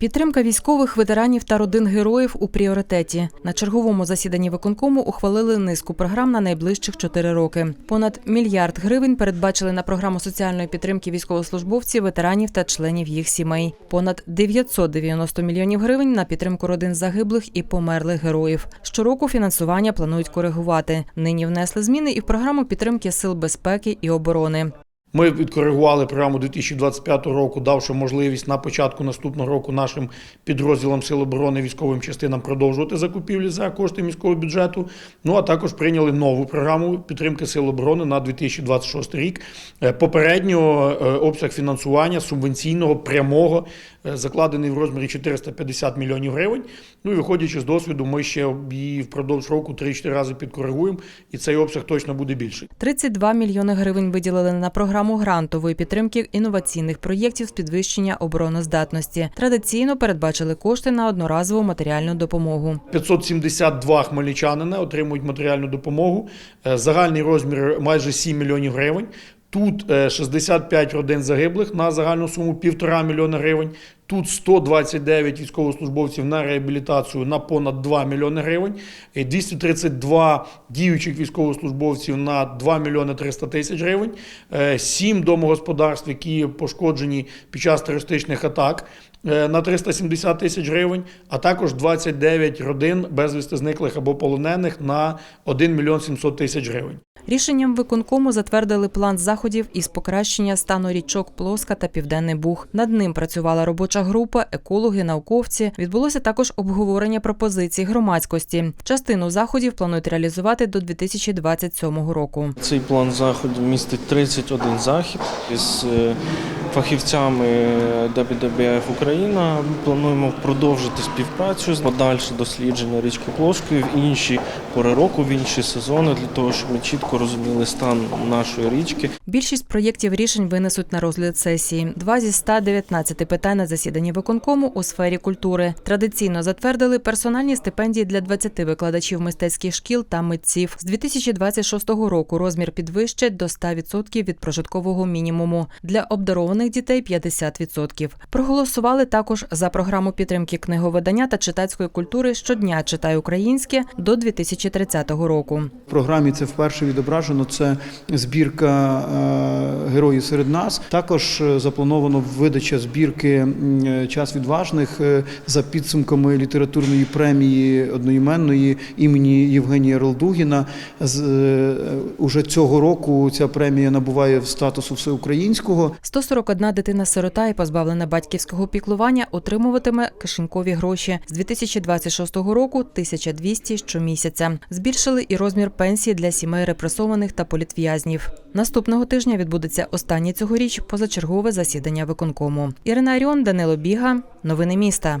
Підтримка військових ветеранів та родин героїв у пріоритеті. На черговому засіданні виконкому ухвалили низку програм на найближчих чотири роки. Понад мільярд гривень передбачили на програму соціальної підтримки військовослужбовців, ветеранів та членів їх сімей. Понад 990 мільйонів гривень на підтримку родин загиблих і померлих героїв. Щороку фінансування планують коригувати. Нині внесли зміни і в програму підтримки сил безпеки і оборони. Ми відкоригували програму 2025 року, давши можливість на початку наступного року нашим підрозділам Сил оборони військовим частинам продовжувати закупівлі за кошти міського бюджету. Ну а також прийняли нову програму підтримки Сил оборони на 2026 рік. Е, Попередньо е, обсяг фінансування субвенційного прямого закладений в розмірі 450 мільйонів гривень. Ну і виходячи з досвіду, ми ще її впродовж року 3-4 рази підкоригуємо, і цей обсяг точно буде більший. 32 мільйони гривень виділили на програму грантової підтримки інноваційних проєктів з підвищення обороноздатності. Традиційно передбачили кошти на одноразову матеріальну допомогу. 572 хмельничанина отримують матеріальну допомогу. Е, Загальний розмір майже 7 мільйонів гривень. Тут е, 65 родин загиблих на загальну суму 1,5 мільйона гривень. Тут 129 військовослужбовців на реабілітацію на понад 2 мільйони гривень, 232 діючих військовослужбовців на 2 мільйони 300 тисяч гривень, 7 домогосподарств, які пошкоджені під час терористичних атак. е, на 370 тисяч гривень, а також 29 родин безвісти зниклих або полонених на 1 мільйон 700 тисяч гривень. Рішенням виконкому затвердили план заходів із покращення стану річок Плоска та Південний Буг. Над ним працювала робоча група, екологи, науковці. Відбулося також обговорення пропозицій громадськості. Частину заходів планують реалізувати до 2027 року. Цей план заходів містить 31 захід із е, фахівцями WWF Україна. Плануємо продовжити співпрацю з подальше дослідження річки Плоскої в інші пори року, в інші сезони, для того, щоб ми чітко розуміли стан нашої річки. Більшість проєктів рішень винесуть на розгляд сесії. Два зі 119 питань на засіданні виконкому у сфері культури. Традиційно затвердили персональні стипендії для 20 викладачів мистецьких шкіл та митців. З 2026 року розмір підвищать до 100% від прожиткового мінімуму. Для обдарованих дітей 50%. Проголосували також за програму підтримки книговидання та читацької культури щодня читай українське до 2030 року. В програмі це вперше відображено. Це збірка е, героїв серед нас. Також е, заплановано видача збірки е, Час відважних за підсумками літературної премії одноіменної імені Євгенія Ролдугіна. Уже цього року ця премія набуває статусу всеукраїнського. 141 дитина-сирота і позбавлена батьківського піклування отримуватиме кишенькові гроші. З 2026 року 1200 щомісяця. Збільшили і розмір пенсії для сімей репресованих та політв'язнів. Наступного тижня відбудеться останнє цьогоріч позачергове засідання виконкому. Ірина Аріон, Данило Біга. Новини міста.